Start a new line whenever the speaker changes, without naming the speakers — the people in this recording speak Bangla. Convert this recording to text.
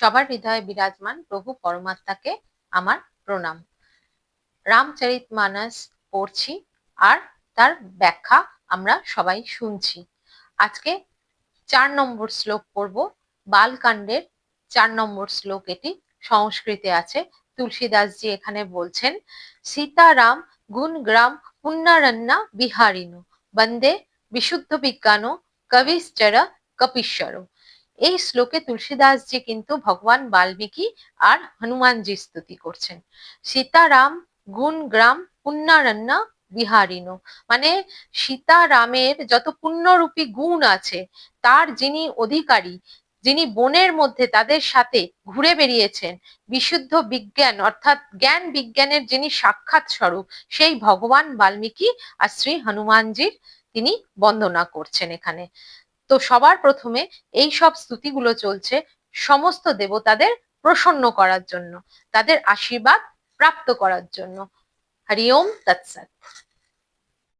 সবার হৃদয়ে বিরাজমান প্রভু পরমাত্মাকে আমার প্রণাম। রামচরিত মানস পড়ছি আর তার ব্যাখ্যা আমরা সবাই শুনছি। আজকে চার নম্বর শ্লোক পড়ব। বালকাণ্ডের চার নম্বর শ্লোক এটি সংস্কৃতে আছে। তুলসীদাসজি এখানে বলছেন, সীতারাম গুণ গ্রাম পুণ্যারণ্যা বিহারিনু বন্দে বিশুদ্ধ বিজ্ঞান কবিশ্চর কপিশ্বর। এই শ্লোকে তুলসীদাসজি কিন্তু ভগবান বাল্মীকি আর হনুমানজি স্তুতি করছেন। সীতারাম গুণ গ্রাম পুণ্যারণ্যা বিহারিনু মানে সীতারামের যত পুণ্যরূপী গুণ আছে, তার যিনি অধিকারী, যিনি বনের মধ্যে তাদের সাথে ঘুরে বেরিয়েছেন বিশুদ্ধ বিজ্ঞান অর্থাৎ জ্ঞান বিজ্ঞানের যিনি সাক্ষাৎ স্বরূপ, সেই ভগবান বাল্মীকি আর শ্রী হনুমানজির তিনি বন্দনা করছেন এখানে। তো সবার প্রথমে এই সব স্তুতিগুলো চলছে সমস্ত দেবতাদের প্রসন্ন করার জন্য, তাদের আশীর্বাদ প্রাপ্ত করার জন্য। হরিওম তৎসৎ।